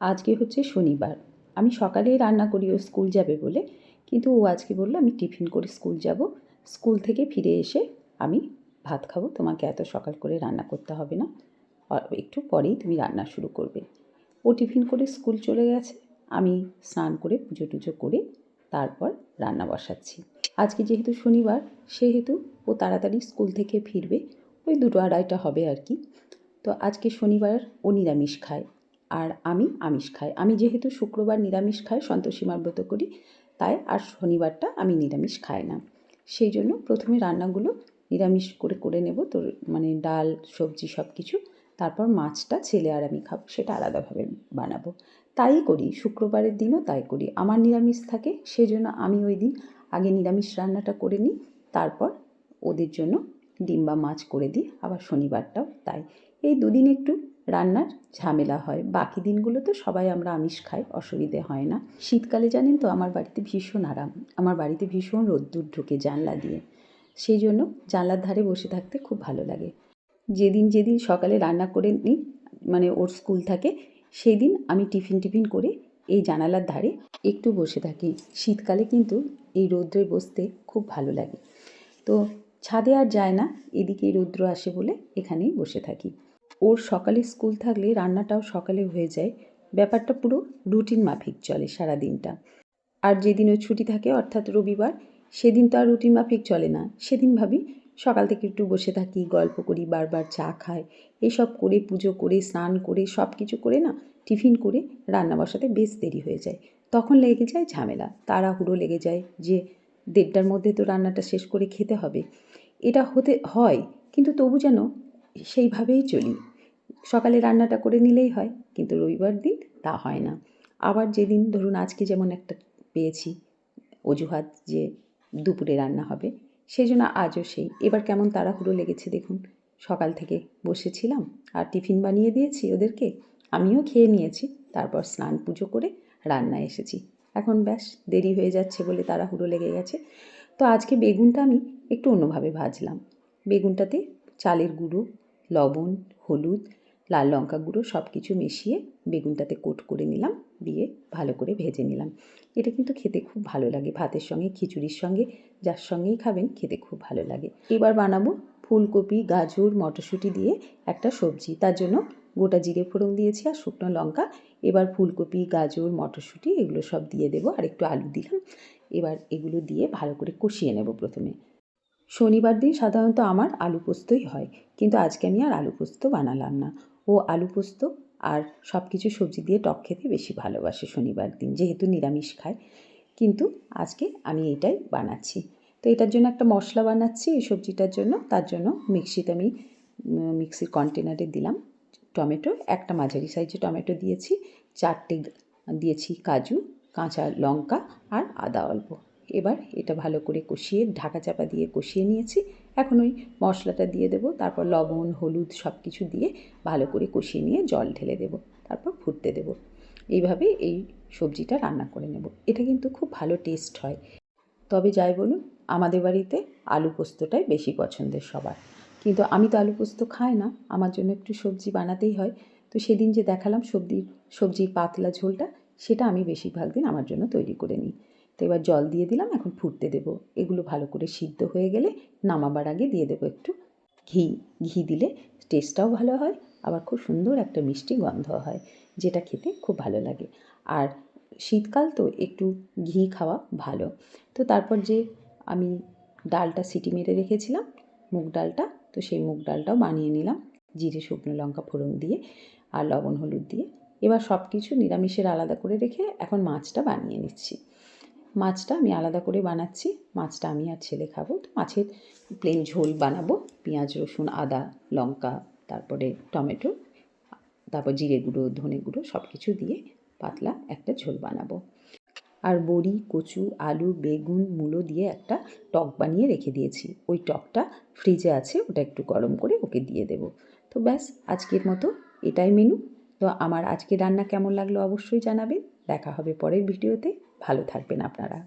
আজকে হচ্ছে শনিবার। আমি সকালেই রান্না করি ও স্কুল যাবে বলে, কিন্তু ও আজকে বলল আমি টিফিন করে স্কুল যাব। স্কুল থেকে ফিরে এসে আমি ভাত খাব, তোমাকে এত সকাল করে রান্না করতে হবে না। একটু পরেই তুমি রান্না শুরু করবে। ও টিফিন করে স্কুল চলে গেছে। আমি স্নান করে পুজো টুজো করে তারপর রান্না বসাচ্ছি। আজকে যেহেতু শনিবার, সেহেতু ও তাড়াতাড়ি স্কুল থেকে ফিরবে। ওই দুটো আড়াইটা হবে আর কি। তো আজকে শনিবার ও নিরামিষ খায়। আর আমি আমিষ খাই। আমি যেহেতু শুক্রবার নিরামিষ খাই সন্তোষীমার ব্রত করি, তাই আর শনিবারটা আমি নিরামিষ খাই না। সেই জন্য প্রথমে রান্নাগুলো নিরামিষ করে করে নেব। তো মানে ডাল, সবজি সব কিছু তারপর মাছটা ছেলে আর আমি খাব, সেটা আলাদাভাবে বানাবো। তাই করি, শুক্রবারের দিনও তাই করি। আমার নিরামিষ থাকে সেই জন্য আমি ওই দিন আগে নিরামিষ রান্নাটা করে নিই, তারপর ওদের জন্য ডিম বা মাছ করে দিই, আবার শনিবারটাও তাই। এই দুদিন একটু রান্নার ঝামেলা হয়। বাকি দিনগুলো তো সবাই আমরা আমিষ খাই, অসুবিধে হয় না। শীতকালে জানেন তো আমার বাড়িতে ভীষণ আরাম। আমার বাড়িতে ভীষণ রোদ্দুর ঢোকে জানলা দিয়ে। সেই জন্য জানলার ধারে বসে থাকতে খুব ভালো লাগে। যেদিন যেদিন সকালে রান্না করে নিই মানে ওর স্কুল থাকে সেই দিন আমি টিফিন টিফিন করে এই জানালার ধারে একটু বসে থাকি। শীতকালে কিন্তু এই রৌদ্রে বসতে খুব ভালো লাগে। তো ছাদে আর যায় না, এদিকে রৌদ্র আসে বলে এখানেই বসে থাকি। ওর সকালে স্কুল থাকলে রান্নাটাও সকালে হয়ে যায়। ব্যাপারটা পুরো রুটিন মাফিক চলে সারা দিনটা আর যেদিন ওর ছুটি থাকে, অর্থাৎ রবিবার, সেদিন তো আর রুটিন মাফিক চলে না। সেদিন ভাবি সকাল থেকে একটু বসে থাকি, গল্প করি, বারবার চা খাই। এসব করে, পুজো করে, স্নান করে সব কিছু করে না, টিফিন করে রান্না বসাতে বেশ দেরি হয়ে যায়। তখন লেগে যায় ঝামেলা, তাড়াহুড়ো লেগে যায় যে দেড়টার মধ্যে তো রান্নাটা শেষ করে খেতে হবে। এটা হতে হয়, কিন্তু তবু যেন সেইভাবেই চলি। সকালে রান্নাটা করে নিলেই হয়, কিন্তু রবিবার দিন তা হয় না। আবার যেদিন ধরুন আজকে যেমন একটা পেয়েছি অজুহাত যে দুপুরে রান্না হবে সেই জন্য আজও সেই। এবার কেমন তাড়াহুড়ো লেগেছে দেখুন। সকাল থেকে বসেছিলাম আর টিফিন বানিয়ে দিয়েছি ওদেরকে, আমিও খেয়ে নিয়েছি, তারপর স্নান পুজো করে রান্না এসেছি। এখন ব্যাস, দেরি হয়ে যাচ্ছে বলে তাড়াহুড়ো লেগে গেছে। তো আজকে বেগুনটা আমি একটু অন্যভাবে ভাজলাম। বেগুনটাতে চালের গুঁড়ো লবণ, হলুদ, লাল লঙ্কা গুঁড়ো সব কিছু মিশিয়ে বেগুনটাতে কোট করে নিলাম, দিয়ে ভালো করে ভেজে নিলাম। এটা কিন্তু খেতে খুব ভালো লাগে, ভাতের সঙ্গে, খিচুড়ির সঙ্গে, যার সঙ্গেই খাবেন খেতে খুব ভালো লাগে। এবার বানাবো ফুলকপি, গাজর, মটরশুঁটি দিয়ে একটা সবজি, তার জন্য গোটা জিরে ফোড়ন দিয়েছি আর শুকনো লঙ্কা। এবার ফুলকপি, গাজর, মটরশুঁটি, এগুলো সব দিয়ে দেবো, আর একটু আলু দিলাম। এবার এগুলো দিয়ে ভালো করে কষিয়ে নেব প্রথমে। শনিবার দিন সাধারণত আমার আলু পোস্তই হয়, কিন্তু আজকে আমি আর আলু পোস্ত বানালাম না। ও আলু পোস্ত আর সব কিছু সবজি দিয়ে টক খেতে বেশি ভালোবাসে শনিবার দিন, যেহেতু নিরামিষ খায়। কিন্তু আজকে আমি এটাই বানাচ্ছি। তো এটার জন্য একটা মশলা বানাচ্ছি, এই সবজিটার জন্য। তার জন্য মিক্সিতে আমি মিক্সির কন্টেনারে দিলাম টমেটো। একটা মাঝারি সাইজে টমেটো দিয়েছি, চারটে দিয়েছি কাজু, কাঁচা লঙ্কা আর আদা অল্প। এবার এটা ভালো করে কষিয়ে ঢাকা চাপা দিয়ে কষিয়ে নিয়েছি। এখন ওই মশলাটা দিয়ে দেবো, তারপর লবণ, হলুদ সব কিছু দিয়ে ভালো করে কষিয়ে নিয়ে জল ঢেলে দেবো, তারপর ফুটতে দেবো। এইভাবে এই সবজিটা রান্না করে নেব। এটা কিন্তু খুব ভালো টেস্ট হয়। তবে যাই বলুন, আমাদের বাড়িতে আলু পোস্তটাই বেশি পছন্দের সবার। কিন্তু আমি তো আলু পোস্ত খাই না, আমার জন্য একটু সবজি বানাতেই হয়। তো সেদিন যে দেখালাম সবজির সবজির পাতলা ঝোলটা, সেটা আমি বেশিরভাগ দিন আমার জন্য তৈরি করে নিই। তো এবার জল দিয়ে দিলাম, এখন ফুটতে দেবো। এগুলো ভালো করে সিদ্ধ হয়ে গেলে নামাবার আগে দিয়ে দেবো একটু ঘি। ঘি দিলে টেস্টটাও ভালো হয়, আবার খুব সুন্দর একটা মিষ্টি গন্ধ হয়, যেটা খেতে খুব ভালো লাগে। আর শীতকাল তো একটু ঘি খাওয়া ভালো। তো তারপর যে আমি ডালটা সিটি মেরে রেখেছিলাম, মুগ ডালটা, তো সেই মুগ ডালটাও বানিয়ে নিলাম। জিরে, শুকনো লঙ্কা ফোড়ন দিয়ে আর লবণ, হলুদ দিয়ে। এবার সব কিছু নিরামিষের আলাদা করে রেখে এখন মাছটা বানিয়ে নিচ্ছি। মাছটা আমি আলাদা করে বানাচ্ছি। মাছটা আমি আর ছেলে খাব। তো মাছের প্লেন ঝোল বানাবো। পেঁয়াজ, রসুন, আদা, লঙ্কা, তারপরে টমেটো, তারপর জিরে গুঁড়ো, ধনে গুঁড়ো সব কিছু দিয়ে পাতলা একটা ঝোল বানাবো। আর বড়ি, কচু, আলু, বেগুন, মূলো দিয়ে একটা টক বানিয়ে রেখে দিয়েছি। ওই টকটা ফ্রিজে আছে, ওটা একটু গরম করে ওকে দিয়ে দেব। তো ব্যাস, আজকের মতো এটাই মেনু তো আমার আজকে রান্না কেমন লাগল অবশ্যই জানাবেন। দেখা হবে পরের ভিডিওতে। ভালো থাকবেন আপনারা।